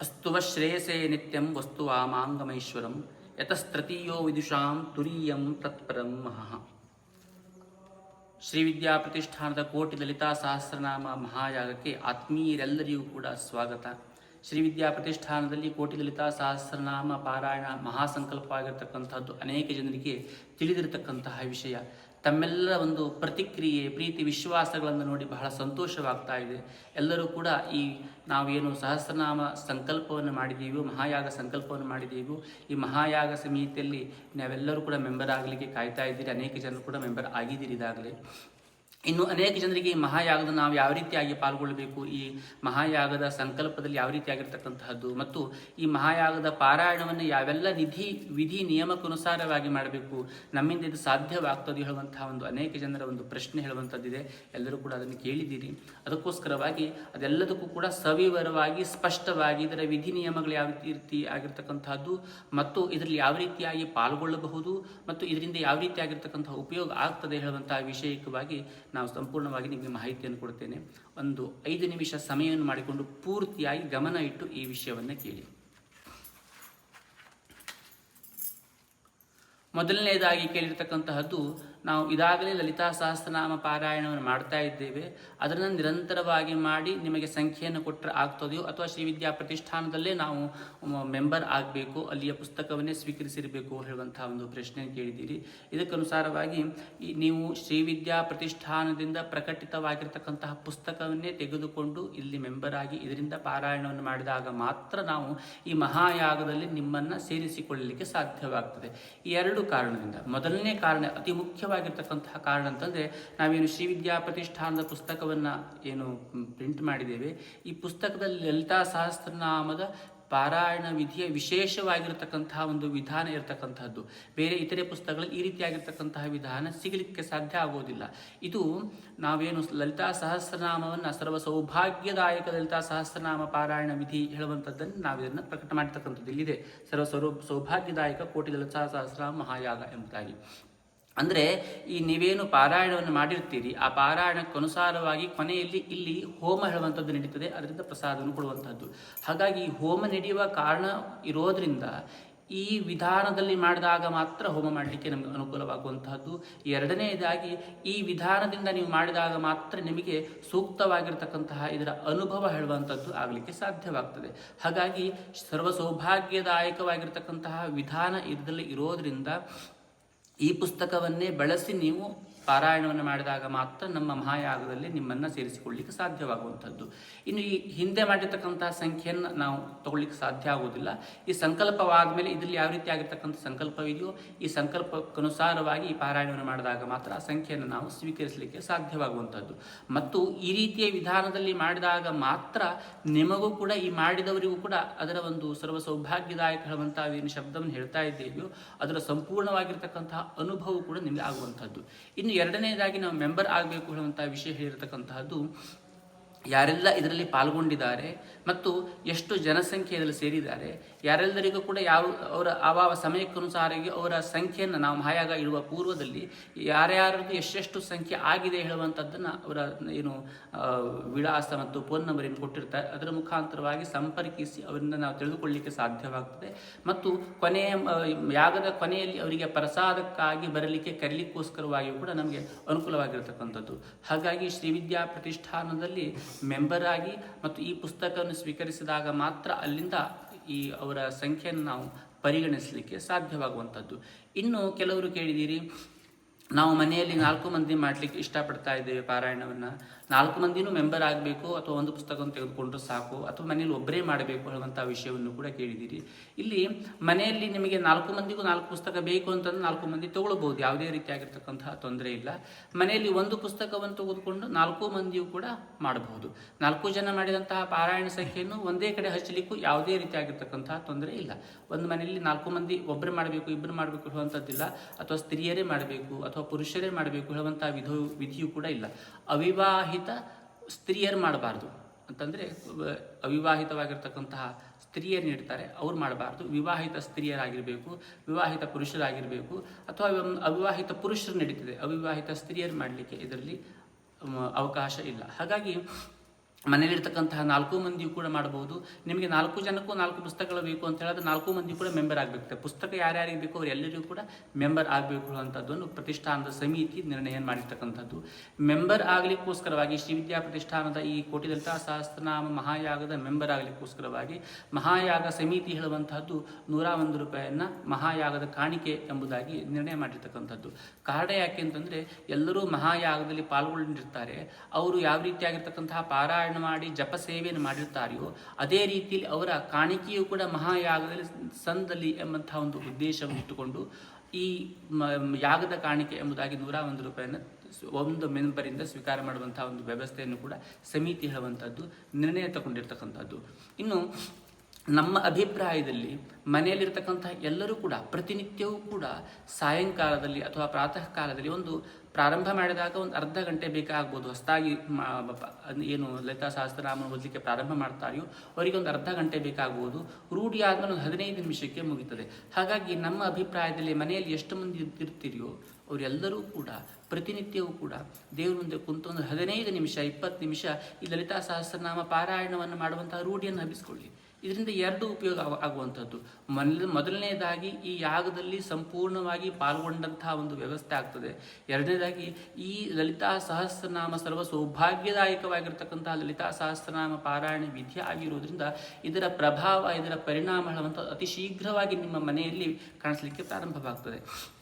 ಅಸ್ತುವ ಶ್ರೇಯಸೇ ನಿತ್ಯಂ ವಸ್ತು ಆಮಾಂಗಮೈಶ್ವರಂ ಯತಸ್ತೃತೀಯೋ ವಿದುಷಾಂ ತುರೀಯಂ ತತ್ಪರಂ ಮಹಃ. ಶ್ರೀ ವಿದ್ಯಾ ಪ್ರತಿಷ್ಠಾನದ ಕೋಟಿ ಲಲಿತಾ ಸಹಸ್ರನಾಮ ಮಹಾಯಾಗಕ್ಕೆ ಆತ್ಮೀಯರೆಲ್ಲರಿಗೂ ಕೂಡ ಸ್ವಾಗತ. ಶ್ರೀ ವಿದ್ಯಾ ಪ್ರತಿಷ್ಠಾನದಲ್ಲಿ ಕೋಟಿ ಲಲಿತಾ ಸಹಸ್ರನಾಮ ಪಾರಾಯಣ ಮಹಾಸಂಕಲ್ಪವಾಗಿರ್ತಕ್ಕಂಥದ್ದು ಅನೇಕ ಜನರಿಗೆ ತಿಳಿದಿರತಕ್ಕಂತಹ ವಿಷಯ. ತಮ್ಮೆಲ್ಲರ ಒಂದು ಪ್ರತಿಕ್ರಿಯೆ, ಪ್ರೀತಿ, ವಿಶ್ವಾಸಗಳನ್ನು ನೋಡಿ ಬಹಳ ಸಂತೋಷವಾಗ್ತಾ ಇದೆ. ಎಲ್ಲರೂ ಕೂಡ ಈ ನಾವೇನು ಸಹಸ್ರನಾಮ ಸಂಕಲ್ಪವನ್ನು ಮಾಡಿದ್ದೀವೋ ಮಹಾಯಾಗ ಸಂಕಲ್ಪವನ್ನು ಮಾಡಿದ್ದೀವೋ ಈ ಮಹಾಯಾಗ ಸಮಿತಿಯಲ್ಲಿ ನಾವೆಲ್ಲರೂ ಕೂಡ ಮೆಂಬರ್ ಆಗಲಿಕ್ಕೆ ಕಾಯ್ತಾ ಇದ್ದೀರಿ. ಅನೇಕ ಜನರು ಕೂಡ ಮೆಂಬರ್ ಆಗಿದ್ದೀರಿ ಇದಾಗಲೇ. ಇನ್ನು ಅನೇಕ ಜನರಿಗೆ ಈ ಮಹಾಯಾಗದ ನಾವು ಯಾವ ರೀತಿಯಾಗಿ ಪಾಲ್ಗೊಳ್ಳಬೇಕು, ಈ ಮಹಾಯಾಗದ ಸಂಕಲ್ಪದಲ್ಲಿ ಯಾವ ರೀತಿಯಾಗಿರ್ತಕ್ಕಂತಹದ್ದು, ಮತ್ತು ಈ ಮಹಾಯಾಗದ ಪಾರಾಯಣವನ್ನು ಯಾವೆಲ್ಲ ನಿಧಿ, ವಿಧಿ, ನಿಯಮಕ್ಕನುಸಾರವಾಗಿ ಮಾಡಬೇಕು, ನಮ್ಮಿಂದ ಇದು ಸಾಧ್ಯವಾಗ್ತದೆ ಹೇಳುವಂತಹ ಒಂದು ಅನೇಕ ಜನರ ಒಂದು ಪ್ರಶ್ನೆ ಹೇಳುವಂಥದ್ದಿದೆ ಎಲ್ಲರೂ ಕೂಡ ಅದನ್ನು ಕೇಳಿದ್ದೀರಿ. ಅದಕ್ಕೋಸ್ಕರವಾಗಿ ಅದೆಲ್ಲದಕ್ಕೂ ಕೂಡ ಸವಿವರವಾಗಿ, ಸ್ಪಷ್ಟವಾಗಿ ಇದರ ವಿಧಿ ನಿಯಮಗಳು ಯಾವ ರೀತಿ ಆಗಿರ್ತಕ್ಕಂಥದ್ದು ಮತ್ತು ಇದರಲ್ಲಿ ಯಾವ ರೀತಿಯಾಗಿ ಪಾಲ್ಗೊಳ್ಳಬಹುದು, ಮತ್ತು ಇದರಿಂದ ಯಾವ ರೀತಿಯಾಗಿರ್ತಕ್ಕಂತಹ ಉಪಯೋಗ ಆಗ್ತದೆ ಹೇಳುವಂತಹ ವಿಷಯಕವಾಗಿ ನಾವು ಸಂಪೂರ್ಣವಾಗಿ ನಿಮಗೆ ಮಾಹಿತಿಯನ್ನು ಕೊಡ್ತೇನೆ. ಒಂದು ಐದು ನಿಮಿಷ ಸಮಯವನ್ನು ಮಾಡಿಕೊಂಡು ಪೂರ್ತಿಯಾಗಿ ಗಮನ ಇಟ್ಟು ಈ ವಿಷಯವನ್ನು ಕೇಳಿ. ಮೊದಲನೇದಾಗಿ ಕೇಳಿರ್ತಕ್ಕಂತಹದ್ದು ನಾವು ಇದಾಗಲೇ ಲಲಿತಾ ಸಹಸ್ರನಾಮ ಪಾರಾಯಣವನ್ನು ಮಾಡ್ತಾ ಇದ್ದೇವೆ. ಅದನ್ನು ನಿರಂತರವಾಗಿ ಮಾಡಿ ನಿಮಗೆ ಸಂಖ್ಯೆಯನ್ನು ಕೊಟ್ಟರೆ ಆಗ್ತದೆಯೋ ಅಥವಾ ಶ್ರೀವಿದ್ಯಾ ಪ್ರತಿಷ್ಠಾನದಲ್ಲೇ ನಾವು ಮೆಂಬರ್ ಆಗಬೇಕು, ಅಲ್ಲಿಯ ಪುಸ್ತಕವನ್ನೇ ಸ್ವೀಕರಿಸಿರಬೇಕು ಹೇಳುವಂತಹ ಒಂದು ಪ್ರಶ್ನೆ ಕೇಳಿದ್ದೀರಿ. ಇದಕ್ಕನುಸಾರವಾಗಿ ನೀವು ಶ್ರೀವಿದ್ಯಾ ಪ್ರತಿಷ್ಠಾನದಿಂದ ಪ್ರಕಟಿತವಾಗಿರ್ತಕ್ಕಂತಹ ಪುಸ್ತಕವನ್ನೇ ತೆಗೆದುಕೊಂಡು ಇಲ್ಲಿ ಮೆಂಬರ್ ಆಗಿ ಇದರಿಂದ ಪಾರಾಯಣವನ್ನು ಮಾಡಿದಾಗ ಮಾತ್ರ ನಾವು ಈ ಮಹಾಯಾಗದಲ್ಲಿ ನಿಮ್ಮನ್ನು ಸೇರಿಸಿಕೊಳ್ಳಲಿಕ್ಕೆ ಸಾಧ್ಯವಾಗ್ತದೆ. ಈ ಎರಡು ಕಾರಣದಿಂದ. ಮೊದಲನೇ ಕಾರಣ ಅತಿ ಮುಖ್ಯವಾಗಿರ್ತಕ್ಕಂತಹ ಕಾರಣ ಅಂತಂದರೆ, ನಾವೇನು ಶ್ರೀ ವಿದ್ಯಾ ಪ್ರತಿಷ್ಠಾನದ ಪುಸ್ತಕವನ್ನು ಏನು ಪ್ರಿಂಟ್ ಮಾಡಿದ್ದೇವೆ, ಈ ಪುಸ್ತಕದಲ್ಲಿ ಲಲಿತಾ ಸಹಸ್ರನಾಮದ ಪಾರಾಯಣ ವಿಧಿಯ ವಿಶೇಷವಾಗಿರತಕ್ಕಂತಹ ಒಂದು ವಿಧಾನ ಇರತಕ್ಕಂತಹದ್ದು. ಬೇರೆ ಇತರೆ ಪುಸ್ತಕಗಳಲ್ಲಿ ಈ ರೀತಿಯಾಗಿರ್ತಕ್ಕಂತಹ ವಿಧಾನ ಸಿಗಲಿಕ್ಕೆ ಸಾಧ್ಯ ಆಗೋದಿಲ್ಲ. ಇದು ನಾವೇನು ಲಲಿತಾ ಸಹಸ್ರನಾಮವನ್ನು ಸರ್ವ ಸೌಭಾಗ್ಯದಾಯಕ ಲಲಿತಾ ಸಹಸ್ರನಾಮ ಪಾರಾಯಣ ವಿಧಿ ಹೇಳುವಂಥದ್ದನ್ನು ನಾವು ಇದನ್ನು ಪ್ರಕಟ ಮಾಡಿರ್ತಕ್ಕಂಥದ್ದು ಇಲ್ಲಿದೆ. ಸರ್ವ ಸೌಭಾಗ್ಯದಾಯಕ ಕೋಟಿ ಲಲಿತಾ ಸಹಸ್ರನಾಮ ಮಹಾಯಾಗ ಎಂಬುದಾಗಿ. ಅಂದರೆ ಈ ನೀವೇನು ಪಾರಾಯಣವನ್ನು ಮಾಡಿರ್ತೀರಿ, ಆ ಪಾರಾಯಣಕ್ಕನುಸಾರವಾಗಿ ಕೊನೆಯಲ್ಲಿ ಇಲ್ಲಿ ಹೋಮ ಹೇಳುವಂಥದ್ದು ನಡೀತದೆ, ಅದರಿಂದ ಪ್ರಸಾದವನ್ನು ಕೊಡುವಂಥದ್ದು. ಹಾಗಾಗಿ ಈ ಹೋಮ ನಡೆಯುವ ಕಾರಣ ಇರೋದರಿಂದ ಈ ವಿಧಾನದಲ್ಲಿ ಮಾಡಿದಾಗ ಮಾತ್ರ ಹೋಮ ಮಾಡಲಿಕ್ಕೆ ನಮಗೆ ಅನುಕೂಲವಾಗುವಂತಹದ್ದು ಎರಡನೆಯದಾಗಿ, ಈ ವಿಧಾನದಿಂದ ನೀವು ಮಾಡಿದಾಗ ಮಾತ್ರ ನಿಮಗೆ ಸೂಕ್ತವಾಗಿರ್ತಕ್ಕಂತಹ ಇದರ ಅನುಭವ ಹೇಳುವಂಥದ್ದು ಆಗಲಿಕ್ಕೆ ಸಾಧ್ಯವಾಗ್ತದೆ. ಹಾಗಾಗಿ ಸರ್ವ ಸೌಭಾಗ್ಯದಾಯಕವಾಗಿರ್ತಕ್ಕಂತಹ ವಿಧಾನ ಇದರಲ್ಲಿ ಇರೋದ್ರಿಂದ ಈ ಪುಸ್ತಕವನ್ನೇ ಬಳಸಿ ನೀವು ಪಾರಾಯಣವನ್ನು ಮಾಡಿದಾಗ ಮಾತ್ರ ನಮ್ಮ ಮಹಾಯಾಗದಲ್ಲಿ ನಿಮ್ಮನ್ನು ಸೇರಿಸಿಕೊಳ್ಳಿಕ್ಕೆ ಸಾಧ್ಯವಾಗುವಂಥದ್ದು. ಇನ್ನು ಈ ಹಿಂದೆ ಮಾಡಿರ್ತಕ್ಕಂಥ ಸಂಖ್ಯೆಯನ್ನು ನಾವು ತಗೊಳ್ಳಿಕ್ಕೆ ಸಾಧ್ಯ ಆಗುವುದಿಲ್ಲ. ಈ ಸಂಕಲ್ಪವಾದ ಮೇಲೆ ಇದರಲ್ಲಿ ಯಾವ ರೀತಿ ಆಗಿರ್ತಕ್ಕಂಥ ಸಂಕಲ್ಪವಿದೆಯೋ ಈ ಸಂಕಲ್ಪಕ್ಕನುಸಾರವಾಗಿ ಈ ಪಾರಾಯಣವನ್ನು ಮಾಡಿದಾಗ ಮಾತ್ರ ಆ ಸಂಖ್ಯೆಯನ್ನು ನಾವು ಸ್ವೀಕರಿಸಲಿಕ್ಕೆ ಸಾಧ್ಯವಾಗುವಂಥದ್ದು. ಮತ್ತು ಈ ರೀತಿಯ ವಿಧಾನದಲ್ಲಿ ಮಾಡಿದಾಗ ಮಾತ್ರ ನಿಮಗೂ ಕೂಡ ಈ ಮಾಡಿದವರಿಗೂ ಕೂಡ ಅದರ ಒಂದು ಸರ್ವ ಸೌಭಾಗ್ಯದಾಯಕ ಹೇಳುವಂತಹ ಏನು ಶಬ್ದವನ್ನು ಹೇಳ್ತಾ ಇದ್ದೇವೆಯೋ ಅದರ ಸಂಪೂರ್ಣವಾಗಿರ್ತಕ್ಕಂತಹ ಅನುಭವ ಕೂಡ ನಿಮಗೆ ಆಗುವಂಥದ್ದು. ಇನ್ನು ಎರಡನೇದಾಗಿ ನಾವು ಮೆಂಬರ್ ಆಗಬೇಕು ಅನ್ನುವಂಥ ವಿಷಯ ಹೇಳಿರ್ತಕ್ಕಂತಹದ್ದು ಯಾರೆಲ್ಲ ಇದರಲ್ಲಿ ಪಾಲ್ಗೊಂಡಿದ್ದಾರೆ ಮತ್ತು ಎಷ್ಟು ಜನಸಂಖ್ಯೆಯಲ್ಲಿ ಸೇರಿದ್ದಾರೆ, ಯಾರೆಲ್ಲರಿಗೂ ಕೂಡ ಯಾವ ಅವರ ಆವಾವ ಸಮಯಕ್ಕನುಸಾರವಾಗಿ ಅವರ ಸಂಖ್ಯೆಯನ್ನು ನಾವು ಮಾಯಾಗ ಇಡುವ ಪೂರ್ವದಲ್ಲಿ ಯಾರ್ಯಾರದ್ದು ಎಷ್ಟೆಷ್ಟು ಸಂಖ್ಯೆ ಆಗಿದೆ ಹೇಳುವಂಥದ್ದನ್ನು ಅವರ ಏನು ವಿಳಾಸ ಮತ್ತು ಫೋನ್ ನಂಬರ್ ಏನು ಕೊಟ್ಟಿರ್ತಾರೆ ಅದರ ಮುಖಾಂತರವಾಗಿ ಸಂಪರ್ಕಿಸಿ ಅವರಿಂದ ನಾವು ತಿಳಿದುಕೊಳ್ಳಲಿಕ್ಕೆ ಸಾಧ್ಯವಾಗ್ತದೆ. ಮತ್ತು ಕೊನೆಯ ಯಾಗದ ಕೊನೆಯಲ್ಲಿ ಅವರಿಗೆ ಪ್ರಸಾದಕ್ಕಾಗಿ ಬರಲಿಕ್ಕೆ ಕರೀಲಿಕ್ಕೋಸ್ಕರವಾಗಿಯೂ ಕೂಡ ನಮಗೆ ಅನುಕೂಲವಾಗಿರತಕ್ಕಂಥದ್ದು. ಹಾಗಾಗಿ ಶ್ರೀವಿದ್ಯಾ ಪ್ರತಿಷ್ಠಾನದಲ್ಲಿ ಮೆಂಬರ್ ಆಗಿ ಮತ್ತು ಈ ಪುಸ್ತಕವನ್ನು ಸ್ವೀಕರಿಸಿದಾಗ ಮಾತ್ರ ಅಲ್ಲಿಂದ ಈ ಅವರ ಸಂಖ್ಯೆಯನ್ನು ನಾವು ಪರಿಗಣಿಸಲಿಕ್ಕೆ ಸಾಧ್ಯವಾಗುವಂಥದ್ದು. ಇನ್ನು ಕೆಲವರು ಕೇಳಿದ್ದೀರಿ, ನಾವು ಮನೆಯಲ್ಲಿ ನಾಲ್ಕು ಮಂದಿ ಮಾಡಲಿಕ್ಕೆ ಇಷ್ಟಪಡ್ತಾ ಇದ್ದೇವೆ ಪಾರಾಯಣವನ್ನು. ನಾಲ್ಕು ಮಂದಿನೂ ಮೆಂಬರ್ ಆಗಬೇಕು ಅಥವಾ ಒಂದು ಪುಸ್ತಕವನ್ನು ತೆಗೆದುಕೊಂಡ್ರೆ ಸಾಕು ಅಥವಾ ಮನೆಯಲ್ಲಿ ಒಬ್ಬರೇ ಮಾಡಬೇಕು ಹೇಳುವಂಥ ವಿಷಯವನ್ನು ಕೂಡ ಕೇಳಿದ್ದೀರಿ. ಇಲ್ಲಿ ಮನೆಯಲ್ಲಿ ನಿಮಗೆ ನಾಲ್ಕು ಮಂದಿಗೂ ನಾಲ್ಕು ಪುಸ್ತಕ ಬೇಕು ಅಂತಂದ್ರೆ ನಾಲ್ಕು ಮಂದಿ ತಗೊಳ್ಬೋದು ಯಾವುದೇ ರೀತಿಯಾಗಿರ್ತಕ್ಕಂತಹ ತೊಂದರೆ ಇಲ್ಲ. ಮನೆಯಲ್ಲಿ ಒಂದು ಪುಸ್ತಕವನ್ನು ತೆಗೆದುಕೊಂಡು ನಾಲ್ಕು ಮಂದಿಯೂ ಕೂಡ ಮಾಡಬಹುದು. ನಾಲ್ಕು ಜನ ಮಾಡಿದಂತಹ ಪಾರಾಯಣ ಸಂಖ್ಯೆಯನ್ನು ಒಂದೇ ಕಡೆ ಹಚ್ಚಲಿಕ್ಕೂ ಯಾವುದೇ ರೀತಿಯಾಗಿರ್ತಕ್ಕಂತಹ ತೊಂದರೆ ಇಲ್ಲ. ಒಂದು ಮನೆಯಲ್ಲಿ ನಾಲ್ಕು ಮಂದಿ ಒಬ್ಬರು ಮಾಡಬೇಕು, ಇಬ್ಬರು ಮಾಡಬೇಕು ಹೇಳುವಂಥದ್ದಿಲ್ಲ. ಅಥವಾ ಸ್ತ್ರೀಯರೇ ಮಾಡಬೇಕು ಅಥವಾ ಪುರುಷರೇ ಮಾಡಬೇಕು ಹೇಳುವಂತಹ ವಿಧ ವಿಧಿಯೂ ಕೂಡ ಇಲ್ಲ. ಅವಿವಾಹಿತ ಸ್ತ್ರೀಯರು ಮಾಡಬಾರ್ದು. ಅಂತಂದರೆ ಅವಿವಾಹಿತವಾಗಿರ್ತಕ್ಕಂತಹ ಸ್ತ್ರೀಯರು ನೀಡ್ತಾರೆ, ಅವ್ರು ಮಾಡಬಾರ್ದು. ವಿವಾಹಿತ ಸ್ತ್ರೀಯರಾಗಿರಬೇಕು, ವಿವಾಹಿತ ಪುರುಷರಾಗಿರಬೇಕು, ಅಥವಾ ಅವಿವಾಹಿತ ಪುರುಷರು ನಡೀತದೆ. ಅವಿವಾಹಿತ ಸ್ತ್ರೀಯರು ಮಾಡಲಿಕ್ಕೆ ಇದರಲ್ಲಿ ಅವಕಾಶ ಇಲ್ಲ. ಹಾಗಾಗಿ ಮನೆಯಲ್ಲಿರ್ತಕ್ಕಂತಹ ನಾಲ್ಕು ಮಂದಿಯೂ ಕೂಡ ಮಾಡಬಹುದು. ನಿಮಗೆ ನಾಲ್ಕು ಜನಕ್ಕೂ ನಾಲ್ಕು ಪುಸ್ತಕಗಳು ಬೇಕು ಅಂತ ಹೇಳಿದ್ರೆ ನಾಲ್ಕು ಮಂದಿ ಕೂಡ ಮೆಂಬರ್ ಆಗಬೇಕು ಪುಸ್ತಕ ಯಾರ್ಯಾರಿಗೆ ಬೇಕು ಅವ್ರು ಎಲ್ಲರಿಗೂ ಕೂಡ ಮೆಂಬರ್ ಆಗಬೇಕು ಅನ್ನುವಂಥದ್ದನ್ನು ಪ್ರತಿಷ್ಠಾನದ ಸಮಿತಿ ನಿರ್ಣಯ ಮಾಡಿರ್ತಕ್ಕಂಥದ್ದು. ಮೆಂಬರ್ ಆಗಲಿಕ್ಕೋಸ್ಕರವಾಗಿ ಶ್ರೀವಿದ್ಯಾ ಪ್ರತಿಷ್ಠಾನದ ಈ ಕೋಟಿ ಲಲಿತಾ ಸಹಸ್ರನಾಮ ಮಹಾಯಾಗದ ಮೆಂಬರ್ ಆಗಲಿಕ್ಕೋಸ್ಕರವಾಗಿ ಮಹಾಯಾಗ ಸಮಿತಿ ಹೇಳುವಂತಹದ್ದು ನೂರ ಒಂದು ರೂಪಾಯಿಯನ್ನು ಮಹಾಯಾಗದ ಕಾಣಿಕೆ ಎಂಬುದಾಗಿ ನಿರ್ಣಯ ಮಾಡಿರ್ತಕ್ಕಂಥದ್ದು. ಕಾರಣ ಯಾಕೆ ಅಂತಂದ್ರೆ ಎಲ್ಲರೂ ಮಹಾಯಾಗದಲ್ಲಿ ಪಾಲ್ಗೊಂಡಿರ್ತಾರೆ ಅವರು ಯಾವ ರೀತಿಯಾಗಿರ್ತಕ್ಕಂತಹ ಪಾರಾಯಣ ಮಾಡಿ, ಜಪ ಸೇವೆಯನ್ನು ಮಾಡಿರ್ತಾರೆಯೋ ಅದೇ ರೀತಿಯಲ್ಲಿ ಅವರ ಕಾಣಿಕೆಯು ಕೂಡ ಮಹಾಯಾಗದಲ್ಲಿ ಸಂದಲ್ಲಿ ಎಂಬಂತಹ ಒಂದು ಉದ್ದೇಶವನ್ನು ಇಟ್ಟುಕೊಂಡು, ಈ ಯಾಗದ ಕಾಣಿಕೆ ಎಂಬುದಾಗಿ ನೂರ ಒಂದು ರೂಪಾಯಿಯನ್ನು ಒಂದು ಮೆಂಬರಿಂದ ಸ್ವೀಕಾರ ಮಾಡುವಂತಹ ಒಂದು ವ್ಯವಸ್ಥೆಯನ್ನು ಕೂಡ ಸಮಿತಿ ಹೇಳುವಂಥದ್ದು ನಿರ್ಣಯ ತಗೊಂಡಿರ್ತಕ್ಕಂಥದ್ದು. ಇನ್ನು, ನಮ್ಮ ಅಭಿಪ್ರಾಯದಲ್ಲಿ ಮನೆಯಲ್ಲಿರ್ತಕ್ಕಂಥ ಎಲ್ಲರೂ ಕೂಡ, ಪ್ರತಿನಿತ್ಯವೂ ಕೂಡ ಸಾಯಂಕಾಲದಲ್ಲಿ ಅಥವಾ ಪ್ರಾತಃ ಕಾಲದಲ್ಲಿ ಒಂದು ಪ್ರಾರಂಭ ಮಾಡಿದಾಗ ಒಂದು ಅರ್ಧ ಗಂಟೆ ಬೇಕಾಗ್ಬೋದು ಹೊಸದಾಗಿ ಏನು ಲಲಿತಾ ಸಹಸ್ರನಾಮ ಓದಲಿಕ್ಕೆ ಪ್ರಾರಂಭ ಮಾಡ್ತಾರೆಯೋ, ಅವರಿಗೆ ಒಂದು ಅರ್ಧ ಗಂಟೆ ಬೇಕಾಗ್ಬೋದು ರೂಢಿ ಆದ್ಮೇಲೆ ಒಂದು ಹದಿನೈದು ನಿಮಿಷಕ್ಕೆ ಮುಗೀತದೆ. ಹಾಗಾಗಿ ನಮ್ಮ ಅಭಿಪ್ರಾಯದಲ್ಲಿ ಮನೆಯಲ್ಲಿ ಎಷ್ಟು ಮಂದಿ ಇರ್ತೀರಿಯೋ, ಅವರೆಲ್ಲರೂ ಕೂಡ, ಪ್ರತಿನಿತ್ಯವೂ ಕೂಡ ದೇವರ ಮುಂದೆ ಕುಂತು ಒಂದು ಹದಿನೈದು ನಿಮಿಷ, ಇಪ್ಪತ್ತು ನಿಮಿಷ ಈ ಲಲಿತಾ ಸಹಸ್ರನಾಮ ಪಾರಾಯಣವನ್ನು ಮಾಡುವಂತಹ ರೂಢಿಯನ್ನು ಹಬ್ಬಿಸ್ಕೊಳ್ಳಿ. ಇದರಿಂದ ಎರಡು ಉಪಯೋಗ ಆಗ- ಆಗುವಂಥದ್ದು. ಮೊದಲ ಮೊದಲನೇದಾಗಿ ಈ ಯಾಗದಲ್ಲಿ ಸಂಪೂರ್ಣವಾಗಿ ಪಾಲ್ಗೊಂಡಂತಹ ಒಂದು ವ್ಯವಸ್ಥೆ ಆಗ್ತದೆ. ಎರಡನೇದಾಗಿ ಈ ಲಲಿತಾ ಸಹಸ್ರನಾಮ ಸರ್ವ ಸೌಭಾಗ್ಯದಾಯಕವಾಗಿರ್ತಕ್ಕಂತಹ ಲಲಿತಾ ಸಹಸ್ರನಾಮ ಪಾರಾಯಣ ವಿಧಿ ಆಗಿರುವುದರಿಂದ ಇದರ ಪ್ರಭಾವ, ಇದರ ಪರಿಣಾಮ ಅತಿ ಶೀಘ್ರವಾಗಿ ನಿಮ್ಮ ಮನೆಯಲ್ಲಿ ಕಾಣಿಸಲಿಕ್ಕೆ ಪ್ರಾರಂಭವಾಗ್ತದೆ.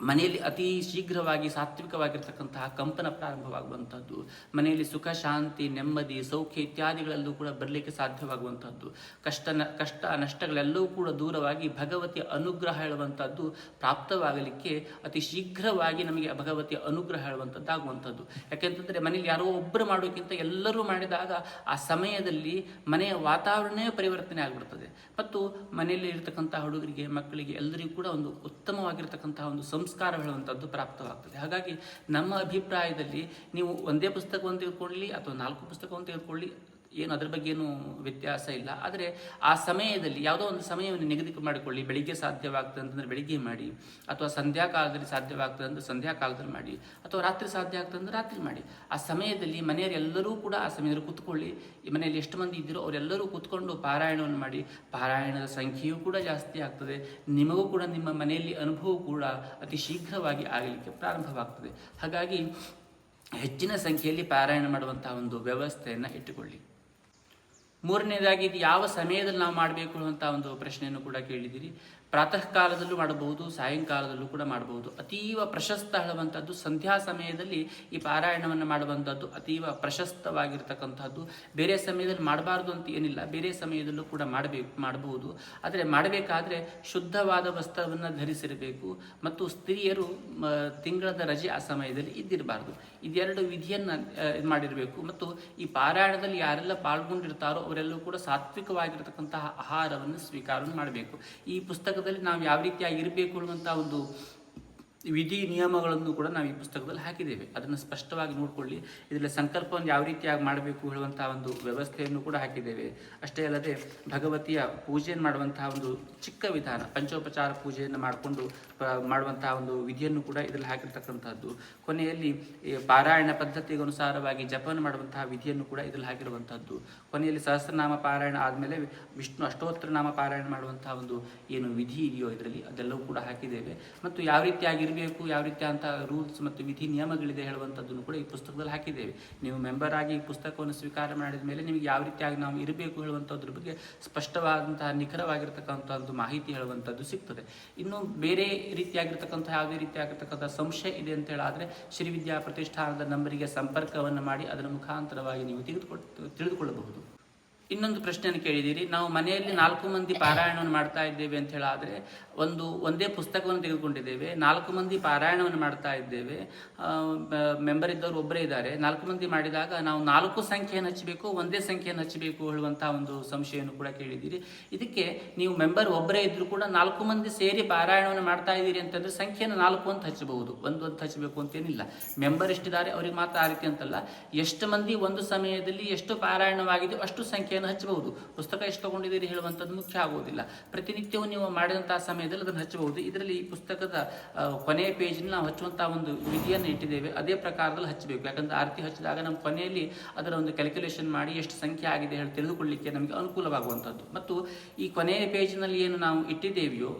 ಮನೆಯಲ್ಲಿ ಅತಿ ಶೀಘ್ರವಾಗಿ ಸಾತ್ವಿಕವಾಗಿರ್ತಕ್ಕಂತಹ ಕಂಪನ ಪ್ರಾರಂಭವಾಗುವಂಥದ್ದು, ಮನೆಯಲ್ಲಿ ಸುಖ, ಶಾಂತಿ, ನೆಮ್ಮದಿ, ಸೌಖ್ಯ ಇತ್ಯಾದಿಗಳಲ್ಲೂ ಕೂಡ ಬರಲಿಕ್ಕೆ ಸಾಧ್ಯವಾಗುವಂಥದ್ದು, ಕಷ್ಟ ಕಷ್ಟ, ನಷ್ಟಗಳೆಲ್ಲವೂ ಕೂಡ ದೂರವಾಗಿ ಭಗವತಿಯ ಅನುಗ್ರಹ ಹೇಳುವಂಥದ್ದು ಪ್ರಾಪ್ತವಾಗಲಿಕ್ಕೆ ಅತಿ ಶೀಘ್ರವಾಗಿ ನಮಗೆ ಭಗವತಿಯ ಅನುಗ್ರಹ ಹೇಳುವಂಥದ್ದು ಆಗುವಂಥದ್ದು ಯಾಕೆಂತಂದರೆ ಮನೆಯಲ್ಲಿ ಯಾರೋ ಒಬ್ಬರು ಮಾಡೋಕ್ಕಿಂತ ಎಲ್ಲರೂ ಮಾಡಿದಾಗ ಆ ಸಮಯದಲ್ಲಿ ಮನೆಯ ವಾತಾವರಣವೇ ಪರಿವರ್ತನೆ ಆಗಿಬಿಡ್ತದೆ. ಮತ್ತು ಮನೆಯಲ್ಲಿ ಇರತಕ್ಕಂಥ ಹುಡುಗರಿಗೆ, ಮಕ್ಕಳಿಗೆ ಎಲ್ಲರಿಗೂ ಕೂಡ ಒಂದು ಉತ್ತಮವಾಗಿರ್ತಕ್ಕಂತಹ ಒಂದು ಸಂಸ್ಕಾರ ಹೇಳುವಂಥದ್ದು ಪ್ರಾಪ್ತವಾಗ್ತದೆ. ಹಾಗಾಗಿ ನಮ್ಮ ಅಭಿಪ್ರಾಯದಲ್ಲಿ ನೀವು ಒಂದೇ ಪುಸ್ತಕವನ್ನು ತೆಗೆದುಕೊಳ್ಳಿ ಅಥವಾ ನಾಲ್ಕು ಪುಸ್ತಕವನ್ನು ತೆಗೆದುಕೊಳ್ಳಿ ಏನು, ಅದ್ರ ಬಗ್ಗೆ ಏನು ವ್ಯತ್ಯಾಸ ಇಲ್ಲ. ಆದರೆ ಆ ಸಮಯದಲ್ಲಿ ಯಾವುದೋ ಒಂದು ಸಮಯವನ್ನು ನಿಗದಿ ಮಾಡಿಕೊಳ್ಳಿ. ಬೆಳಿಗ್ಗೆ ಸಾಧ್ಯವಾಗ್ತದೆ ಅಂತಂದರೆ ಬೆಳಿಗ್ಗೆ ಮಾಡಿ, ಅಥವಾ ಸಂಧ್ಯಾಕಾಲದಲ್ಲಿ ಸಾಧ್ಯವಾಗ್ತದೆ ಅಂದರೆ ಸಂಧ್ಯಾಕಾಲದಲ್ಲಿ ಮಾಡಿ, ಅಥವಾ ರಾತ್ರಿ ಸಾಧ್ಯ ಆಗ್ತದೆ ಅಂದರೆ ರಾತ್ರಿ ಮಾಡಿ. ಆ ಸಮಯದಲ್ಲಿ ಮನೆಯವರು ಎಲ್ಲರೂ ಕೂಡ ಆ ಸಮಯದಲ್ಲಿ ಕೂತ್ಕೊಳ್ಳಿ. ಈ ಮನೆಯಲ್ಲಿ ಎಷ್ಟು ಮಂದಿ ಇದ್ದೀರೋ ಅವರೆಲ್ಲರೂ ಕೂತ್ಕೊಂಡು ಪಾರಾಯಣವನ್ನು ಮಾಡಿ. ಪಾರಾಯಣದ ಸಂಖ್ಯೆಯೂ ಕೂಡ ಜಾಸ್ತಿ ಆಗ್ತದೆ. ನಿಮಗೂ ಕೂಡ ನಿಮ್ಮ ಮನೆಯಲ್ಲಿ ಅನುಭವ ಕೂಡ ಅತಿ ಶೀಘ್ರವಾಗಿ ಆಗಲಿಕ್ಕೆ ಪ್ರಾರಂಭವಾಗ್ತದೆ. ಹಾಗಾಗಿ ಹೆಚ್ಚಿನ ಸಂಖ್ಯೆಯಲ್ಲಿ ಪಾರಾಯಣ ಮಾಡುವಂತಹ ಒಂದು ವ್ಯವಸ್ಥೆಯನ್ನು ಇಟ್ಟುಕೊಳ್ಳಿ. ಮೂರನೇದಾಗಿ ಇದು ಯಾವ ಸಮಯದಲ್ಲಿ ನಾವು ಮಾಡಬೇಕು ಅಂತ ಒಂದು ಪ್ರಶ್ನೆಯನ್ನು ಕೂಡ ಕೇಳಿದ್ದೀರಿ. ಪ್ರಾತಃ ಕಾಲದಲ್ಲೂ ಮಾಡಬಹುದು, ಸಾಯಂಕಾಲದಲ್ಲೂ ಕೂಡ ಮಾಡಬಹುದು. ಅತೀವ ಪ್ರಶಸ್ತ ಹೇಳುವಂಥದ್ದು ಸಂಧ್ಯಾ ಸಮಯದಲ್ಲಿ ಈ ಪಾರಾಯಣವನ್ನು ಮಾಡುವಂಥದ್ದು ಅತೀವ ಪ್ರಶಸ್ತವಾಗಿರ್ತಕ್ಕಂಥದ್ದು ಬೇರೆ ಸಮಯದಲ್ಲಿ ಮಾಡಬಾರ್ದು ಅಂತ ಏನಿಲ್ಲ. ಬೇರೆ ಸಮಯದಲ್ಲೂ ಕೂಡ ಮಾಡಬೇಕು, ಮಾಡಬಹುದು. ಆದರೆ ಮಾಡಬೇಕಾದ್ರೆ ಶುದ್ಧವಾದ ವಸ್ತ್ರವನ್ನು ಧರಿಸಿರಬೇಕು. ಮತ್ತು ಸ್ತ್ರೀಯರು ತಿಂಗಳದ ರಜೆ ಆ ಸಮಯದಲ್ಲಿ ಇದ್ದಿರಬಾರ್ದು. ಇದೆರಡು ವಿಧಿಯನ್ನು ಮಾಡಿರಬೇಕು. ಮತ್ತು ಈ ಪಾರಾಯಣದಲ್ಲಿ ಯಾರೆಲ್ಲ ಪಾಲ್ಗೊಂಡಿರ್ತಾರೋ ಅವರೆಲ್ಲರೂ ಕೂಡ ಸಾತ್ವಿಕವಾಗಿರತಕ್ಕಂತಹ ಆಹಾರವನ್ನು ಸ್ವೀಕಾರ ಮಾಡಬೇಕು. ಈ ಪುಸ್ತಕದಲ್ಲಿ ನಾವು ಯಾವ ರೀತಿಯಾಗಿ ಇರಬೇಕು ಅನ್ನುವಂಥ ಒಂದು ವಿಧಿ ನಿಯಮಗಳನ್ನು ಕೂಡ ನಾವು ಈ ಪುಸ್ತಕದಲ್ಲಿ ಹಾಕಿದ್ದೇವೆ. ಅದನ್ನು ಸ್ಪಷ್ಟವಾಗಿ ನೋಡಿಕೊಳ್ಳಿ. ಇದರಲ್ಲಿ ಸಂಕಲ್ಪವನ್ನು ಯಾವ ರೀತಿಯಾಗಿ ಮಾಡಬೇಕು ಹೇಳುವಂತಹ ಒಂದು ವ್ಯವಸ್ಥೆಯನ್ನು ಕೂಡ ಹಾಕಿದ್ದೇವೆ. ಅಷ್ಟೇ ಅಲ್ಲದೆ ಭಗವತಿಯ ಪೂಜೆಯನ್ನು ಮಾಡುವಂತಹ ಒಂದು ಚಿಕ್ಕ ವಿಧಾನ, ಪಂಚೋಪಚಾರ ಪೂಜೆಯನ್ನು ಮಾಡಿಕೊಂಡು ಮಾಡುವಂತಹ ಒಂದು ವಿಧಿಯನ್ನು ಕೂಡ ಇದರಲ್ಲಿ ಹಾಕಿರ್ತಕ್ಕಂಥದ್ದು. ಕೊನೆಯಲ್ಲಿ ಪಾರಾಯಣ ಪದ್ಧತಿಗೆ ಅನುಸಾರವಾಗಿ ಜಪನ ಮಾಡುವಂತಹ ವಿಧಿಯನ್ನು ಕೂಡ ಇದರಲ್ಲಿ ಹಾಕಿರುವಂಥದ್ದು. ಕೊನೆಯಲ್ಲಿ ಸಹಸ್ರನಾಮ ಪಾರಾಯಣ ಆದಮೇಲೆ ವಿಷ್ಣು ಅಷ್ಟೋತ್ತರ ನಾಮ ಪಾರಾಯಣ ಮಾಡುವಂತಹ ಒಂದು ಏನು ವಿಧಿ ಇದೆಯೋ ಇದರಲ್ಲಿ ಅದೆಲ್ಲವೂ ಕೂಡ ಹಾಕಿದ್ದೇವೆ. ಮತ್ತು ಯಾವ ರೀತಿಯಾಗಿ ಇರಬೇಕು, ಯಾವ ರೀತಿಯಾದಂಥ ರೂಲ್ಸ್ ಮತ್ತು ವಿಧಿ ನಿಯಮಗಳಿದೆ ಹೇಳುವಂಥದ್ದನ್ನು ಕೂಡ ಈ ಪುಸ್ತಕದಲ್ಲಿ ಹಾಕಿದ್ದೇವೆ. ನೀವು ಮೆಂಬರ್ ಆಗಿ ಈ ಪುಸ್ತಕವನ್ನು ಸ್ವೀಕಾರ ಮಾಡಿದ ಮೇಲೆ ನಿಮಗೆ ಯಾವ ರೀತಿಯಾಗಿ ನಾವು ಇರಬೇಕು ಹೇಳುವಂಥದ್ರ ಬಗ್ಗೆ ಸ್ಪಷ್ಟವಾದಂತಹ ನಿಖರವಾಗಿರ್ತಕ್ಕಂಥ ಒಂದು ಮಾಹಿತಿ ಹೇಳುವಂಥದ್ದು ಸಿಗ್ತದೆ. ಇನ್ನು ಬೇರೆ ರೀತಿಯಾಗಿರ್ತಕ್ಕಂಥ, ಯಾವುದೇ ರೀತಿಯಾಗಿರ್ತಕ್ಕಂಥ ಸಂಶಯ ಇದೆ ಅಂತ ಹೇಳಾದರೆ ಶ್ರೀವಿದ್ಯಾ ಪ್ರತಿಷ್ಠಾನದ ನಂಬರಿಗೆ ಸಂಪರ್ಕವನ್ನು ಮಾಡಿ ಅದರ ಮುಖಾಂತರವಾಗಿ ನೀವು ತೆಗೆದುಕೊಳ್ ತಿಳಿದುಕೊಳ್ಳಬಹುದು. ಇನ್ನೊಂದು ಪ್ರಶ್ನೆಯನ್ನು ಕೇಳಿದ್ದೀರಿ. ನಾವು ಮನೆಯಲ್ಲಿ ನಾಲ್ಕು ಮಂದಿ ಪಾರಾಯಣವನ್ನು ಮಾಡ್ತಾ ಇದ್ದೇವೆ ಅಂತ ಹೇಳಾದರೆ, ಒಂದು, ಒಂದೇ ಪುಸ್ತಕವನ್ನು ತೆಗೆದುಕೊಂಡಿದ್ದೇವೆ, ನಾಲ್ಕು ಮಂದಿ ಪಾರಾಯಣವನ್ನು ಮಾಡ್ತಾ ಇದ್ದೇವೆ. ಮೆಂಬರ್ ಇದ್ದವರು ಒಬ್ಬರೇ ಇದ್ದಾರೆ. ನಾಲ್ಕು ಮಂದಿ ಮಾಡಿದಾಗ ನಾವು ನಾಲ್ಕು ಸಂಖ್ಯೆಯನ್ನು ಹಚ್ಚಬೇಕು, ಒಂದೇ ಸಂಖ್ಯೆಯನ್ನು ಹಚ್ಚಬೇಕು ಹೇಳುವಂತಹ ಒಂದು ಸಂಶಯವನ್ನು ಕೂಡ ಕೇಳಿದ್ದೀರಿ. ಇದಕ್ಕೆ ನೀವು ಮೆಂಬರ್ ಒಬ್ಬರೇ ಇದ್ದರೂ ಕೂಡ ನಾಲ್ಕು ಮಂದಿ ಸೇರಿ ಪಾರಾಯಣವನ್ನು ಮಾಡ್ತಾ ಇದ್ದೀರಿ ಅಂತಂದ್ರೆ ಸಂಖ್ಯೆಯನ್ನು ನಾಲ್ಕು ಅಂತ ಹಚ್ಚಬಹುದು. ಒಂದು ಅಂತ ಹಚ್ಚಬೇಕು ಅಂತೇನಿಲ್ಲ. ಮೆಂಬರ್ ಎಷ್ಟಿದ್ದಾರೆ? ಅವ್ರಿಗೆ ಮಾತ್ರ ಆ ರೀತಿ ಅಂತಲ್ಲ. ಎಷ್ಟು ಮಂದಿ ಒಂದು ಸಮಯದಲ್ಲಿ ಎಷ್ಟು ಪಾರಾಯಣವಾಗಿದೆಯೋ ಅಷ್ಟು ಸಂಖ್ಯೆಯನ್ನು ಸಂಖ್ಯೆಯನ್ನು ಹಚ್ಚಬಹುದು. ಪುಸ್ತಕ ಎಷ್ಟು ತಗೊಂಡಿದ್ದೀರಿ ಹೇಳುವಂಥದ್ದು ಮುಖ್ಯ ಆಗುವುದಿಲ್ಲ. ಪ್ರತಿನಿತ್ಯವೂ ನೀವು ಮಾಡಿದಂಥ ಸಮಯದಲ್ಲಿ ಅದನ್ನು ಹಚ್ಚಬಹುದು. ಇದರಲ್ಲಿ ಈ ಪುಸ್ತಕದ ಕೊನೆಯ ಪೇಜ್ನ ನಾವು ಹಚ್ಚುವಂಥ ಒಂದು ವಿಧಿಯನ್ನು ಇಟ್ಟಿದ್ದೇವೆ. ಅದೇ ಪ್ರಕಾರದಲ್ಲಿ ಹಚ್ಚಬೇಕು. ಯಾಕಂದ್ರೆ ಆರತಿ ಹಚ್ಚಿದಾಗ ನಮ್ಮ ಕೊನೆಯಲ್ಲಿ ಅದರ ಒಂದು ಕ್ಯಾಲ್ಕುಲೇಷನ್ ಮಾಡಿ ಎಷ್ಟು ಸಂಖ್ಯೆ ಆಗಿದೆ ಹೇಳಿ ತಿಳಿದುಕೊಳ್ಳಲಿಕ್ಕೆ ನಮಗೆ ಅನುಕೂಲವಾಗುವಂಥದ್ದು. ಮತ್ತು ಈ ಕೊನೆಯ ಪೇಜ್ನಲ್ಲಿ ಏನು ನಾವು ಇಟ್ಟಿದ್ದೇವೆಯೋ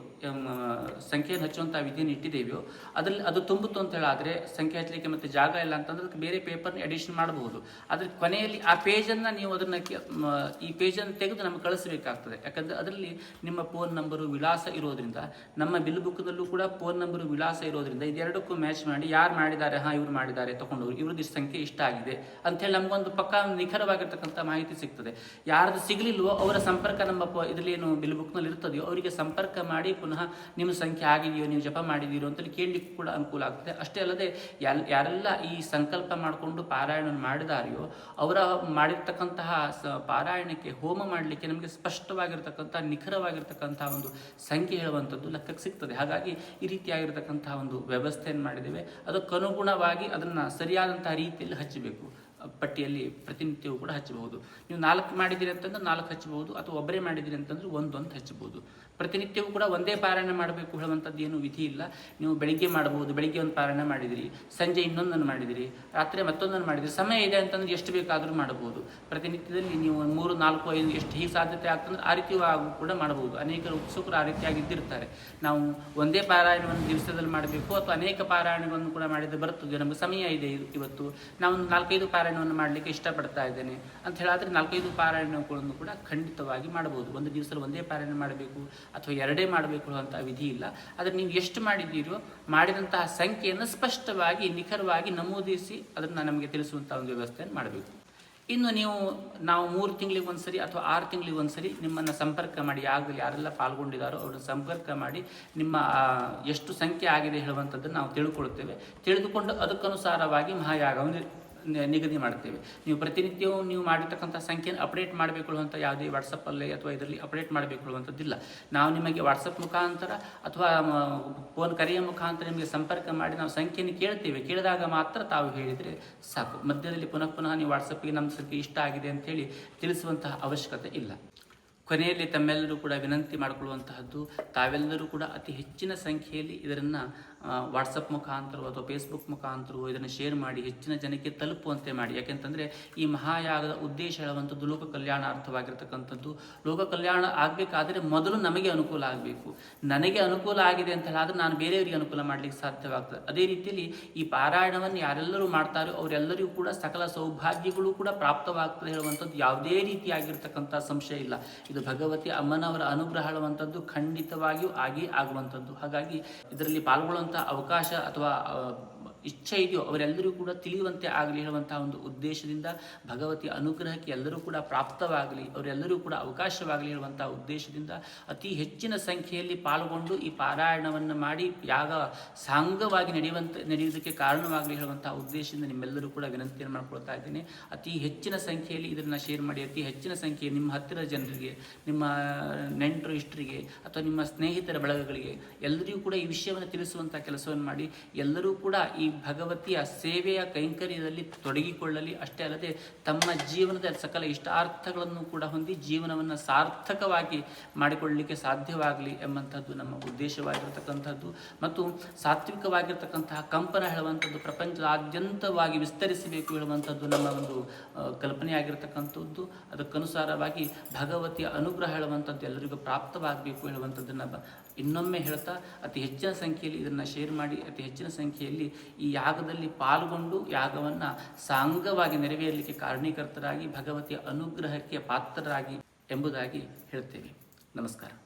ಸಂಖ್ಯೆಯನ್ನು ಹಚ್ಚುವಂಥ ವಿಧಿಯನ್ನು ಇಟ್ಟಿದ್ದೇವೆಯೋ, ಅದರಲ್ಲಿ ಅದು ತುಂಬಿತು ಅಂತ ಹೇಳಾದ್ರೆ ಸಂಖ್ಯೆ ಹಚ್ಚಲಿಕ್ಕೆ ಮತ್ತೆ ಜಾಗ ಇಲ್ಲ ಅಂತಂದ್ರೆ ಅದಕ್ಕೆ ಬೇರೆ ಪೇಪರ್ನ ಎಡಿಷನ್ ಮಾಡಬಹುದು. ಅದ್ರ ಕೊನೆಯಲ್ಲಿ ಆ ಪೇಜನ್ನು ನೀವು ಅದನ್ನ ಈ ಪೇಜನ್ನು ತೆಗೆದು ನಮಗೆ ಕಳಿಸಬೇಕಾಗ್ತದೆ. ಯಾಕಂದ್ರೆ ಅದರಲ್ಲಿ ನಿಮ್ಮ ಫೋನ್ ನಂಬರು ವಿಳಾಸ ಇರೋದ್ರಿಂದ, ನಮ್ಮ ಬಿಲ್ ಬುಕ್ನಲ್ಲೂ ಕೂಡ ಫೋನ್ ನಂಬರು ವಿಳಾಸ ಇರೋದ್ರಿಂದ ಇದೆರಡಕ್ಕೂ ಮ್ಯಾಚ್ ಮಾಡಿ ಯಾರು ಮಾಡಿದ್ದಾರೆ, ಹಾ, ಇವ್ರು ಮಾಡಿದ್ದಾರೆ, ತಗೊಂಡವ್ರು ಇವ್ರದ್ದು ಸಂಖ್ಯೆ ಇಷ್ಟ ಆಗಿದೆ ಅಂತೇಳಿ ನಮಗೊಂದು ಪಕ್ಕ ನಿಖರವಾಗಿರ್ತಕ್ಕಂಥ ಮಾಹಿತಿ ಸಿಗ್ತದೆ. ಯಾರ್ದು ಸಿಗಲಿಲ್ವೋ ಅವರ ಸಂಪರ್ಕ ನಮ್ಮ ಇದರಲ್ಲಿ ಏನು ಬಿಲ್ ಬುಕ್ನಲ್ಲಿ ಇರ್ತದೆಯೋ ಅವರಿಗೆ ಸಂಪರ್ಕ ಮಾಡಿ ನಿಮ್ಮ ಸಂಖ್ಯೆ ಆಗಿದೆಯೋ, ನೀವು ಜಪ ಮಾಡಿದೀರೋ ಅಂತಲೇ ಕೇಳಲಿಕ್ಕೂ ಕೂಡ ಅನುಕೂಲ ಆಗ್ತದೆ. ಅಷ್ಟೇ ಅಲ್ಲದೆ ಯಾರೆಲ್ಲ ಈ ಸಂಕಲ್ಪ ಮಾಡಿಕೊಂಡು ಪಾರಾಯಣ ಮಾಡಿದಾರೆಯೋ, ಅವರ ಮಾಡಿರ್ತಕ್ಕಂತಹ ಸ, ಪಾರಾಯಣಕ್ಕೆ ಹೋಮ ಮಾಡಲಿಕ್ಕೆ ನಮಗೆ ಸ್ಪಷ್ಟವಾಗಿರ್ತಕ್ಕಂಥ, ನಿಖರವಾಗಿರ್ತಕ್ಕಂಥ ಒಂದು ಸಂಖ್ಯೆ ಹೇಳುವಂಥದ್ದು ಲೆಕ್ಕಕ್ಕೆ ಸಿಗ್ತದೆ. ಹಾಗಾಗಿ ಈ ರೀತಿಯಾಗಿರ್ತಕ್ಕಂತಹ ಒಂದು ವ್ಯವಸ್ಥೆಯನ್ನು ಮಾಡಿದ್ದೇವೆ. ಅದಕ್ಕನುಗುಣವಾಗಿ ಅದನ್ನು ಸರಿಯಾದಂತಹ ರೀತಿಯಲ್ಲಿ ಹಚ್ಚಬೇಕು. ಪಟ್ಟಿಯಲ್ಲಿ ಪ್ರತಿನಿತ್ಯವೂ ಕೂಡ ಹಚ್ಚಬಹುದು. ನೀವು ನಾಲ್ಕು ಮಾಡಿದ್ದೀರಿ ಅಂತಂದ್ರೆ ನಾಲ್ಕು ಹಚ್ಚಬಹುದು, ಅಥವಾ ಒಬ್ಬರೇ ಮಾಡಿದ್ದೀರಿ ಅಂತಂದ್ರೆ ಒಂದೊಂದು ಹಚ್ಚಬಹುದು. ಪ್ರತಿನಿತ್ಯವೂ ಕೂಡ ಒಂದೇ ಪಾರಾಯಣ ಮಾಡಬೇಕು ಹೇಳುವಂಥದ್ದು ಏನು ವಿಧಿ ಇಲ್ಲ. ನೀವು ಬೆಳಿಗ್ಗೆ ಮಾಡಬಹುದು, ಬೆಳಿಗ್ಗೆ ಒಂದು ಪಾರಾಯಣ ಮಾಡಿದಿರಿ. ಸಂಜೆ ಇನ್ನೊಂದನ್ನು ಮಾಡಿದಿರಿ. ರಾತ್ರಿ ಮತ್ತೊಂದನ್ನು ಮಾಡಿದಿರಿ. ಸಮಯ ಇದೆ ಅಂತಂದ್ರೆ ಎಷ್ಟು ಬೇಕಾದರೂ ಮಾಡಬಹುದು. ಪ್ರತಿನಿತ್ಯದಲ್ಲಿ ನೀವು ಮೂರು, ನಾಲ್ಕು, ಐದು ಎಷ್ಟು ಹೀಗೆ ಸಾಧ್ಯತೆ ಆಗ್ತಂದ್ರೆ ಆ ರೀತಿ ಕೂಡ ಮಾಡಬಹುದು. ಅನೇಕರು ಉತ್ಸುಕರು ಆ ರೀತಿಯಾಗಿ ಇದ್ದಿರ್ತಾರೆ ನಾವು ಒಂದೇ ಪಾರಾಯಣವನ್ನು ದಿವಸದಲ್ಲಿ ಮಾಡಬೇಕು ಅಥವಾ ಅನೇಕ ಪಾರಾಯಣಗಳನ್ನು ಕೂಡ ಮಾಡಿದರೆ ಬರುತ್ತದೆ. ನಮಗೆ ಸಮಯ ಇದೆ ಇವ್- ಇವತ್ತು. ನಾವು ನಾಲ್ಕೈದು ನಾಲ್ಕೈದು ಪಾರಾಯಣವನ್ನು ಮಾಡಲಿಕ್ಕೆ ಇಷ್ಟಪಡ್ತಾ ಇದ್ದೇನೆ ಅಂತ ಹೇಳಾದರೆ ನಾಲ್ಕೈದು ಪಾರಾಯಣಗಳನ್ನು ಕೂಡ ಖಂಡಿತವಾಗಿ ಮಾಡಬಹುದು ಒಂದು ದಿವಸದಲ್ಲಿ ಒಂದೇ ಪಾರಾಯಣ ಮಾಡಬೇಕು ಅಥವಾ ಎರಡೇ ಮಾಡಬೇಕು ಅಂತ ವಿಧಿ ಇಲ್ಲ. ಆದರೆ ನೀವು ಎಷ್ಟು ಮಾಡಿದ್ದೀರೋ, ಮಾಡಿದಂತಹ ಸಂಖ್ಯೆಯನ್ನು ಸ್ಪಷ್ಟವಾಗಿ, ನಿಖರವಾಗಿ ನಮೂದಿಸಿ ಅದನ್ನು ನಮಗೆ ತಿಳಿಸುವಂತಹ ಒಂದು ವ್ಯವಸ್ಥೆಯನ್ನು ಮಾಡಬೇಕು. ಇನ್ನು ನೀವು, ನಾವು ಮೂರು ತಿಂಗಳಿಗೆ ಒಂದ್ಸರಿ ಅಥವಾ ಆರು ತಿಂಗಳಿಗೆ ಒಂದ್ಸರಿ ನಿಮ್ಮನ್ನು ಸಂಪರ್ಕ ಮಾಡಿ ಯಾವಾಗಲೂ ಯಾರೆಲ್ಲ ಪಾಲ್ಗೊಂಡಿದ್ದಾರೋ ಅವ್ರನ್ನ ಸಂಪರ್ಕ ಮಾಡಿ ನಿಮ್ಮ ಎಷ್ಟು ಸಂಖ್ಯೆ ಆಗಿದೆ ಹೇಳುವಂಥದ್ದನ್ನು ನಾವು ತಿಳ್ಕೊಳ್ತೇವೆ. ತಿಳಿದುಕೊಂಡು ಅದಕ್ಕನುಸಾರವಾಗಿ ಮಹಾಯಾಗವನ್ನು ನಿಗದಿ ಮಾಡ್ತೇವೆ ನೀವು ಪ್ರತಿನಿತ್ಯವೂ ನೀವು ಮಾಡಿರ್ತಕ್ಕಂಥ ಸಂಖ್ಯೆಯನ್ನು ಅಪ್ಡೇಟ್ ಮಾಡಬೇಕು ಅಂತ ಯಾವುದೇ ವಾಟ್ಸಪ್ಪಲ್ಲಿ ಅಥವಾ ಇದರಲ್ಲಿ ಅಪ್ಡೇಟ್ ಮಾಡಬೇಕು ಅಂಥದ್ದಿಲ್ಲ ನಾವು ನಿಮಗೆ ವಾಟ್ಸಪ್ ಮುಖಾಂತರ ಅಥವಾ ಫೋನ್ ಕರೆಯ ಮುಖಾಂತರ ನಿಮಗೆ ಸಂಪರ್ಕ ಮಾಡಿ ನಾವು ಸಂಖ್ಯೆಯನ್ನು ಕೇಳ್ತೇವೆ. ಕೇಳಿದಾಗ ಮಾತ್ರ ತಾವು ಹೇಳಿದರೆ ಸಾಕು. ಮಧ್ಯದಲ್ಲಿ ಪುನಃ ಪುನಃ ನೀವು ವಾಟ್ಸಪ್ಗೆ ನಮ್ಮ ಸಂಖ್ಯೆ ಇಷ್ಟ ಆಗಿದೆ ಅಂತೇಳಿ ತಿಳಿಸುವಂತಹ ಅವಶ್ಯಕತೆ ಇಲ್ಲ. ಕೊನೆಯಲ್ಲಿ ತಮ್ಮೆಲ್ಲರೂ ಕೂಡ ವಿನಂತಿ ಮಾಡಿಕೊಳ್ಳುವಂತಹದ್ದು ತಾವೆಲ್ಲರೂ ಕೂಡ ಅತಿ ಹೆಚ್ಚಿನ ಸಂಖ್ಯೆಯಲ್ಲಿ ಇದನ್ನು ವಾಟ್ಸಪ್ ಮುಖಾಂತರವೋ ಅಥವಾ ಫೇಸ್ಬುಕ್ ಮುಖಾಂತರವೋ ಇದನ್ನು ಶೇರ್ ಮಾಡಿ ಹೆಚ್ಚಿನ ಜನಕ್ಕೆ ತಲುಪುವಂತೆ ಮಾಡಿ. ಯಾಕೆಂತಂದರೆ ಈ ಮಹಾಯಾಗದ ಉದ್ದೇಶ ಹೇಳುವಂಥದ್ದು ಲೋಕ ಕಲ್ಯಾಣ ಅರ್ಥವಾಗಿರ್ತಕ್ಕಂಥದ್ದು. ಲೋಕ ಕಲ್ಯಾಣ ಆಗಬೇಕಾದರೆ ಮೊದಲು ನಮಗೆ ಅನುಕೂಲ ಆಗಬೇಕು. ನನಗೆ ಅನುಕೂಲ ಆಗಿದೆ ಅಂತ ಹೇಳಿದ್ರೆ ನಾನು ಬೇರೆಯವರಿಗೆ ಅನುಕೂಲ ಮಾಡಲಿಕ್ಕೆ ಸಾಧ್ಯವಾಗ್ತದೆ. ಅದೇ ರೀತಿಯಲ್ಲಿ ಈ ಪಾರಾಯಣವನ್ನು ಯಾರೆಲ್ಲರೂ ಮಾಡ್ತಾರೋ ಅವರೆಲ್ಲರಿಗೂ ಕೂಡ ಸಕಲ ಸೌಭಾಗ್ಯಗಳು ಕೂಡ ಪ್ರಾಪ್ತವಾಗ್ತದೆ ಹೇಳುವಂಥದ್ದು ಯಾವುದೇ ರೀತಿಯಾಗಿರ್ತಕ್ಕಂಥ ಸಂಶಯ ಇಲ್ಲ. ಇದು ಭಗವತಿ ಅಮ್ಮನವರ ಅನುಗ್ರಹ ಹೇಳುವಂಥದ್ದು ಖಂಡಿತವಾಗಿಯೂ ಆಗಿ ಆಗುವಂಥದ್ದು. ಹಾಗಾಗಿ ಇದರಲ್ಲಿ ಪಾಲ್ಗೊಳ್ಳುವಂಥ ಅವಕಾಶ ಅಥವಾ ಇಚ್ಛೆ ಇದೆಯೋ ಅವರೆಲ್ಲರೂ ಕೂಡ ತಿಳಿಯುವಂತೆ ಆಗಲಿ ಹೇಳುವಂತಹ ಒಂದು ಉದ್ದೇಶದಿಂದ ಭಗವತಿ ಅನುಗ್ರಹಕ್ಕೆ ಎಲ್ಲರೂ ಕೂಡ ಪ್ರಾಪ್ತವಾಗಲಿ, ಅವರೆಲ್ಲರೂ ಕೂಡ ಅವಕಾಶವಾಗಲಿ ಹೇಳುವಂತಹ ಉದ್ದೇಶದಿಂದ ಅತಿ ಹೆಚ್ಚಿನ ಸಂಖ್ಯೆಯಲ್ಲಿ ಪಾಲ್ಗೊಂಡು ಈ ಪಾರಾಯಣವನ್ನು ಮಾಡಿ ಯಾಗ ಸಾಂಗವಾಗಿ ನಡೆಯುವಂತೆ, ನಡೆಯುವುದಕ್ಕೆ ಕಾರಣವಾಗಲಿ ಹೇಳುವಂತಹ ಉದ್ದೇಶದಿಂದ ನಿಮ್ಮೆಲ್ಲರೂ ಕೂಡ ವಿನಂತಿಯನ್ನು ಮಾಡ್ಕೊಳ್ತಾ ಇದ್ದೀನಿ. ಅತಿ ಹೆಚ್ಚಿನ ಸಂಖ್ಯೆಯಲ್ಲಿ ಇದನ್ನು ಶೇರ್ ಮಾಡಿ, ಅತಿ ಹೆಚ್ಚಿನ ಸಂಖ್ಯೆ ನಿಮ್ಮ ಹತ್ತಿರ ಜನರಿಗೆ, ನಿಮ್ಮ ನೆಂಟರು, ಇಷ್ಟರಿಗೆ ಅಥವಾ ನಿಮ್ಮ ಸ್ನೇಹಿತರ ಬಳಗಗಳಿಗೆ ಎಲ್ಲರಿಗೂ ಕೂಡ ಈ ವಿಷಯವನ್ನು ತಿಳಿಸುವಂಥ ಕೆಲಸವನ್ನು ಮಾಡಿ, ಎಲ್ಲರೂ ಕೂಡ ಈ ಭಗವತಿಯ ಸೇವೆಯ ಕೈಂಕರ್ಯದಲ್ಲಿ ತೊಡಗಿಕೊಳ್ಳಲಿ. ಅಷ್ಟೇ ಅಲ್ಲದೆ ತಮ್ಮ ಜೀವನದ ಸಕಲ ಇಷ್ಟಾರ್ಥಗಳನ್ನು ಕೂಡ ಹೊಂದಿ ಜೀವನವನ್ನು ಸಾರ್ಥಕವಾಗಿ ಮಾಡಿಕೊಳ್ಳಲಿಕ್ಕೆ ಸಾಧ್ಯವಾಗಲಿ ಎಂಬಂಥದ್ದು ನಮ್ಮ ಉದ್ದೇಶವಾಗಿರತಕ್ಕಂಥದ್ದು. ಮತ್ತು ಸಾತ್ವಿಕವಾಗಿರ್ತಕ್ಕಂತಹ ಕಂಪನ ಹೇಳುವಂಥದ್ದು, ಪ್ರಪಂಚದಾದ್ಯಂತವಾಗಿ ವಿಸ್ತರಿಸಬೇಕು ಹೇಳುವಂಥದ್ದು ನಮ್ಮ ಒಂದು ಕಲ್ಪನೆಯಾಗಿರ್ತಕ್ಕಂಥದ್ದು. ಅದಕ್ಕನುಸಾರವಾಗಿ ಭಗವತಿಯ ಅನುಗ್ರಹ ಹೇಳುವಂಥದ್ದು ಎಲ್ಲರಿಗೂ ಪ್ರಾಪ್ತವಾಗಬೇಕು ಹೇಳುವಂಥದ್ದನ್ನು ಇನ್ನೊಮ್ಮೆ ಹೇಳ್ತಾ, ಅತಿ ಹೆಚ್ಚಿನ ಸಂಖ್ಯೆಯಲ್ಲಿ ಇದನ್ನು ಶೇರ್ ಮಾಡಿ, ಅತಿ ಹೆಚ್ಚಿನ ಸಂಖ್ಯೆಯಲ್ಲಿ ಈ ಯಾಗದಲ್ಲಿ ಪಾಲ್ಗೊಂಡು ಯಾಗವನ್ನು ಸಾಂಗವಾಗಿ ನೆರವೇರಲಿಕ್ಕೆ ಕಾರಣೀಕರ್ತರಾಗಿ, ಭಗವತಿಯ ಅನುಗ್ರಹಕ್ಕೆ ಪಾತ್ರರಾಗಿ ಎಂಬುದಾಗಿ ಹೇಳ್ತೇವೆ ನಮಸ್ಕಾರ.